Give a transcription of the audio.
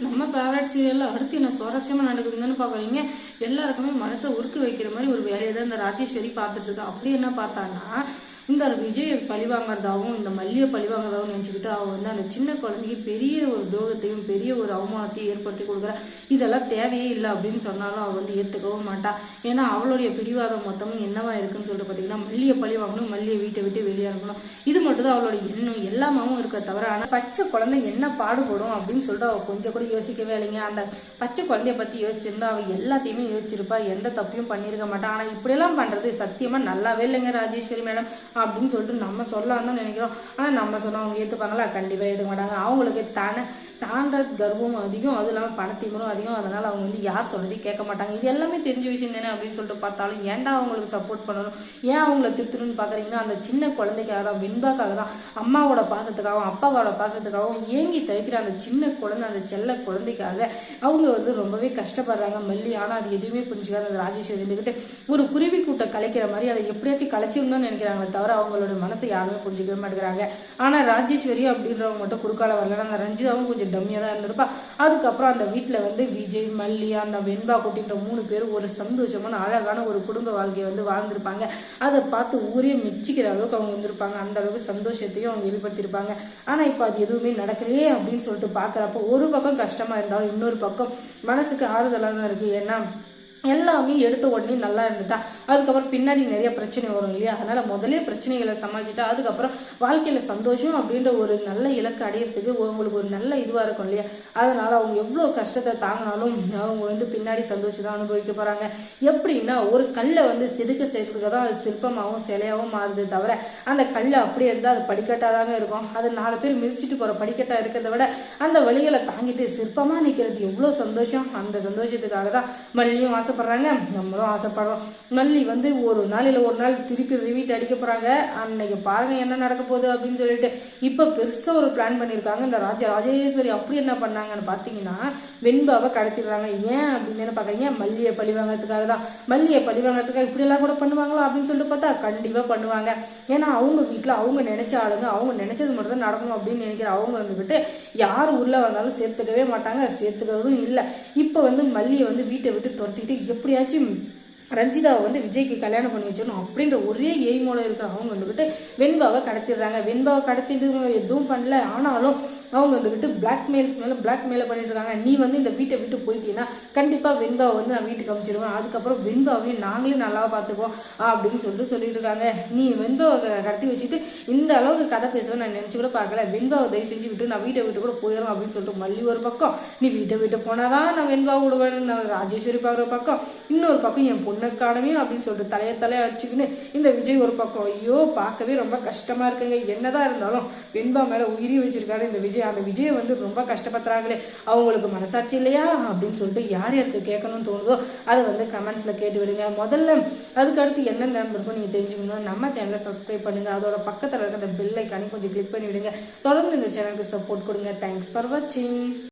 நம்ம ஃபேவரட் சீரியல்ல அடுத்து என்ன சுவாரஸ்யமா நடக்குதுன்னு பாக்குறீங்க எல்லாருக்குமே மனசை உருக்கு வைக்கிற மாதிரி ஒரு வேலையை தான் இந்த ராஜேஸ்வரி பார்த்துட்டு இருக்கா. அப்படி என்ன பார்த்தான்னா இந்த விஜய் பழிவாங்கிறதாகவும் இந்த மல்லியை பழிவாங்கிறதாகவும் நினச்சிக்கிட்டு அவள் வந்து அந்த சின்ன குழந்தைக்கு பெரிய ஒரு துரோகத்தையும் பெரிய ஒரு அவமானத்தையும் ஏற்படுத்தி கொடுக்குறா. இதெல்லாம் தேவையே இல்லை அப்படின்னு சொன்னாலும் அவள் வந்து ஏற்றுக்கவும் மாட்டாள் ஏன்னா அவளுடைய பிடிவாதம் மொத்தமும் என்னவா இருக்குன்னு சொல்லிட்டு பார்த்தீங்கன்னா மல்லியை பழி வாங்கணும் மல்லியை வீட்டை விட்டு வெளியே அனுப்பணும். இது மட்டும் தான் அவளோட எண்ணம். எல்லாமாவும் இருக்க தவிர ஆனால் பச்சை குழந்தை என்ன பாடுபடும் அப்படின்னு சொல்லிட்டு அவள் கொஞ்சம் கூட யோசிக்கவே இல்லைங்க. அந்த பச்சை குழந்தைய பற்றி யோசிச்சிருந்தா அவள் எல்லாத்தையுமே யோசிச்சிருப்பா. எந்த தப்பையும் பண்ணியிருக்க மாட்டான் ஆனால் இப்படியெல்லாம் பண்ணுறது சத்தியமாக நல்லாவே இல்லைங்க ராஜேஸ்வரி மேடம். அப்படின்னு சொல்லிட்டு நம்ம சொல்லலாம்னு நினைக்கிறோம். ஆனால் நம்ம சொன்னால் அவங்க ஏற்றுப்பாங்களா கண்டிப்பாக ஏற்றுக்க மாட்டாங்க அவங்களுக்கு தானே தாண்ட கர்வம் அதிகம். அதுவும் இல்லாமல் பணத்தீமரும் அதிகம். அதனால் அவங்க வந்து யார் சொல்றதையும் கேட்க மாட்டாங்க. இது எல்லாமே தெரிஞ்ச விஷயம் தானே அப்படின்னு சொல்லிட்டு பார்த்தாலும் ஏன்டா அவங்களுக்கு சப்போர்ட் பண்ணணும்? ஏன் அவங்கள திருத்தணும்னு பார்க்குறீங்கன்னா அந்த சின்ன குழந்தைக்காக தான் வெண்பாக்காக தான். அம்மாவோட பாசத்துக்காகவும் அப்பாவோட பாசத்துக்காகவும் ஏங்கி தவிக்கிற அந்த சின்ன குழந்தை அந்த செல்ல குழந்தைக்காக அவங்க வந்து ரொம்பவே கஷ்டப்படுறாங்க மல்லி. ஆனால் அது எதுவுமே புரிஞ்சுக்காது. அந்த ராஜேஸ்வரி இருந்துக்கிட்டு ஒரு குருவி கூட்டம் கலைக்கிற மாதிரி அதை எப்படியாச்சும் கலைச்சிருந்தோம்னு நினைக்கிறாங்களே தவிர அவங்களோட மனசை யாருமே புரிஞ்சுக்கவே மாட்டேங்கிறாங்க. ஆனால் ராஜேஸ்வரி அப்படின்றவங்க மட்டும் குறுக்கால வரல அந்த ரஞ்சிதாவும் கொஞ்சம் டம்மியாக தான் இருந்திருப்பா. அதுக்கப்புறம் அந்த வீட்டில் வந்து விஜய் மல்லி அந்த வெண்பா குட்டின்ற மூணு பேரும் ஒரு சந்தோஷமான அழகான ஒரு குடும்ப வாழ்க்கையை வந்து வாழ்ந்திருப்பாங்க. அதை பார்த்து ஊரே மெச்சிக்கிற அளவுக்கு அவங்க வந்திருப்பாங்க. அந்த அளவுக்கு சந்தோஷத்தையும் அவங்க வெளிப்படுத்தியிருப்பாங்க. ஆனால் இப்போ அது எதுவுமே நடக்கலையே அப்படின்னு சொல்லிட்டு பார்க்குறப்போ ஒரு பக்கம் கஷ்டமாக இருந்தாலும் இன்னொரு பக்கம் மனசுக்கு ஆறுதலாக தான் இருக்குது ஏன்னா எல்லாமே எடுத்த உடனே நல்லா இருந்துட்டா. அதுக்கப்புறம் பின்னாடி நிறைய பிரச்சனை வரும் இல்லையா? அதனால முதலே பிரச்சனைகளை சமாளிச்சுட்டா அதுக்கப்புறம் வாழ்க்கையில சந்தோஷம் அப்படின்ற ஒரு நல்ல இலக்கு அடையிறதுக்கு உங்களுக்கு ஒரு நல்ல இதுவா இருக்கும் இல்லையா? அதனால அவங்க எவ்வளவு கஷ்டத்தை தாங்கினாலும் அவங்க வந்து பின்னாடி சந்தோஷம் தான் அனுபவிக்க போறாங்க. எப்படின்னா ஒரு கல்லை வந்து செதுக்க சேர்த்துக்க தான் அது சிற்பமாகவும் சிலையாகவும் மாறுது தவிர அந்த கல் அப்படியே இருந்தால் அது படிக்கட்டாதாங்க இருக்கும். அது நாலு பேர் மிதிச்சிட்டு போற படிக்கட்டா இருக்கிறத விட அந்த வழிகளை தாங்கிட்டு சிற்பமா நிக்கிறது எவ்வளவு சந்தோஷம். அந்த சந்தோஷத்துக்காக தான் மல்லியும் ஆசைப்படுறாங்க. நம்மளும் ஆசைப்படுறோம். மல்லி வந்து ஒரு நாள் இல்லை ஒரு நாள் திருப்பி ரிவீட் அடிக்க போகிறாங்க அன்னைக்கு பாருங்க என்ன நடக்க போகுது அப்படின்னு சொல்லிட்டு இப்போ பெருசாக ஒரு பிளான் பண்ணியிருக்காங்க இந்த ராஜா ராஜேஸ்வரி அப்படி என்ன பண்ணாங்கன்னு பார்த்தீங்கன்னா வெண்பாவை கடத்திடுறாங்க. ஏன் அப்படின்னு பார்க்குறீங்க மல்லியை பழி வாங்கிறதுக்காக தான். மல்லியை பழி வாங்குறதுக்காக இப்படியெல்லாம் கூட பண்ணுவாங்களா அப்படின்னு சொல்லிட்டு பார்த்தா கண்டிப்பாக பண்ணுவாங்க. ஏன்னா அவங்க வீட்டில் அவங்க நினைச்ச ஆளுங்க அவங்க நினைச்சது மட்டும் தான் நடக்கணும் அப்படின்னு நினைக்கிற அவங்க வந்துக்கிட்டு யார் உள்ளே வந்தாலும் சேர்த்துக்கவே மாட்டாங்க. சேர்த்துக்கிறதும் இல்லை. இப்போ வந்து மல்லியை வந்து வீட்டை விட்டு துரத்திட்டு எப்படியாச்சும் ரஞ்சிதாவை வந்து விஜய்க்கு கல்யாணம் பண்ணி வச்சிடணும் அப்படின்ற ஒரே எய்மோட இருக்கிற அவங்க வந்துக்கிட்டு வெண்பாவை கடத்திடுறாங்க. வெண்பாவை கடத்திட்டு எதுவும் பண்ணல. ஆனாலும் அவங்க வந்துக்கிட்டு பிளாக்மெயில்ஸ் மேலே பிளாக்மெயில பண்ணிட்டு இருக்காங்க. நீ வந்து இந்த வீட்டை விட்டு போயிட்டீங்கன்னா கண்டிப்பாக வெண்பாவை வந்து நான் வீட்டுக்கு அமைச்சிடுவேன் அதுக்கப்புறம் வெண்பாவையும் நாங்களே நல்லா பார்த்துக்குவோம் அப்படின்னு சொல்லிட்டு சொல்லிட்டு இருக்காங்க. நீ வெண்பாவை கடத்தி வச்சுட்டு இந்த அளவுக்கு கதை பேசுவேன் நான் நினச்சி கூட பார்க்கல. வெண்பாவை தயவு செஞ்சு விட்டு நான் வீட்டை விட்டு கூட போயிடும் அப்படின்னு சொல்லிட்டு மல்லி ஒரு பக்கம் நீ வீட்டை விட்டு போனாதான் நான் வெண்பா விடுவேன். நான் ராஜேஸ்வரி பார்க்குற பக்கம் இன்னொரு பக்கம் என் பொண்ணு காணவே அப்படின்னு சொல்லிட்டு தலைய தலையை அடிச்சுக்கின்னு இந்த விஜய் ஒரு பக்கம். ஐயோ பார்க்கவே ரொம்ப கஷ்டமா இருக்குங்க. என்னதான் இருந்தாலும் வெண்பா மேல உயிரி வச்சிருக்காரு இந்த விஜய். அந்த விஜயை வந்து ரொம்ப கஷ்டப்படுறாங்களே அவங்களுக்கு மனசாட்சி இல்லையா அப்படின்னு சொல்லிட்டு யார் யாருக்கு கேட்கணும்னு தோணுதோ அதை வந்து கமெண்ட்ஸில் கேட்டு விடுங்க. முதல்ல அதுக்கு அடுத்து என்ன நடந்திருக்கும் நீங்கள் தெரிஞ்சுக்கணும் நம்ம சேனலை சப்ஸ்கிரைப் பண்ணுங்கள் அதோட பக்கத்தில் இருக்கிற பெல் ஐக்கானே கொஞ்சம் கிளிக் பண்ணி விடுங்க. தொடர்ந்து இந்த சேனலுக்கு சப்போர்ட் கொடுங்க. தேங்க்ஸ் ஃபார் வாட்சிங்